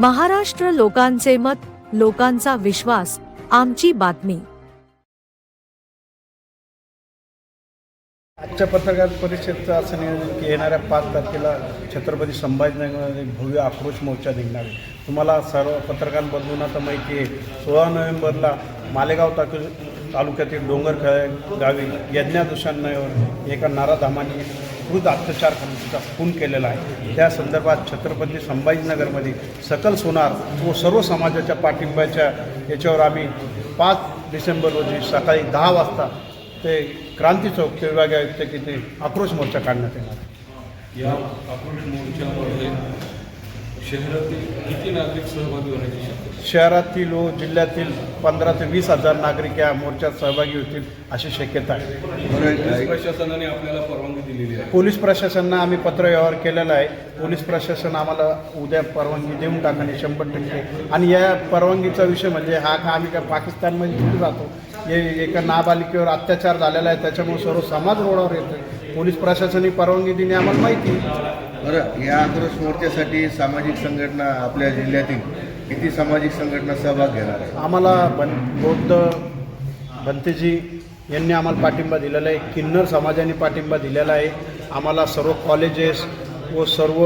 महाराष्ट्र लोकांचे मत लोकांचा विश्वास आमची बातमी. आजच्या पत्रकार परिषदेचं असं नियोजन की येणाऱ्या पाच तारखेला छत्रपती संभाजीनगरमध्ये भव्य आक्रोश मोर्चा निघणार आहे. तुम्हाला सर्व पत्रकार बंधूंना माहिती आहे सोळा नोव्हेंबरला मालेगाव ताकू तालुक्यातील डोंगरखळ गावी यज्ञादुषांवर एका नाराधामाने कृत अत्याचार करण्याचा खून केलेला आहे. त्या संदर्भात छत्रपती संभाजीनगरमध्ये सकल सोनार व सर्व समाजाच्या पाठिंब्याच्या याच्यावर आम्ही पाच डिसेंबर रोजी सकाळी दहा वाजता ते क्रांती चौक ते विभागीय आयुक्त किती आक्रोश मोर्चा काढण्यात येणार या आक्रोश मोर्चामध्ये शहरातील किती नागरिक सहभागी होण्याची शक्यता आहे? शहरातील व जिल्ह्यातील पंधरा ते वीस हजार नागरिक या मोर्चात सहभागी होतील अशी शक्यता आहे. पोलीस प्रशासनाने आपल्याला परवानगी दिलेली आहे. पोलीस प्रशासनानं आम्ही पत्रव्यवहार केलेला आहे. पोलीस प्रशासन आम्हाला उद्या परवानगी देऊन टाकणे शंभर टक्के. आणि या परवानगीचा विषय म्हणजे हा का आम्ही काय पाकिस्तानमध्ये कुठे जातो? हे एका नाबालिकेवर अत्याचार झालेला आहे. त्याच्यामुळे सर्व समाज रोडावर येतो पोलीस प्रशासनाने परवानगी देणे आम्हाला माहिती. बरं या आक्रोश मोर्चासाठी सामाजिक संघटना आपल्या जिल्ह्यातील किती सामाजिक संघटना सहभाग घेणार आहे आम्हाला बन बौद्ध भंतेजी यांनी आम्हाला पाठिंबा दिलेला आहे किन्नर समाजाने पाठिंबा दिलेला आहे. आम्हाला सर्व कॉलेजेस व सर्व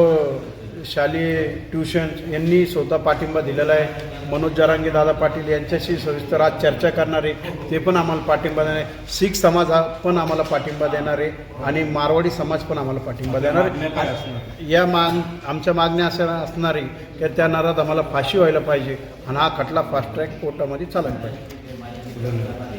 शालेय ट्युशन्स यांनी स्वतः पाठिंबा दिलेला आहे. मनोज जरांगे दादा पाटील यांच्याशी सविस्तर आज चर्चा करणार आहे. ते पण आम्हाला पाठिंबा देणार आहे. शीख समाज हा पण आम्हाला पाठिंबा देणार आहे. आणि मारवाडी समाज पण आम्हाला पाठिंबा देणार आहे. या माग आमच्या मागण्या अशा असणार आहे की त्या नारात आम्हाला फाशी व्हायला पाहिजे. आणि हा खटला फास्ट ट्रॅक कोर्टामध्ये चालायला पाहिजे. धन्यवाद.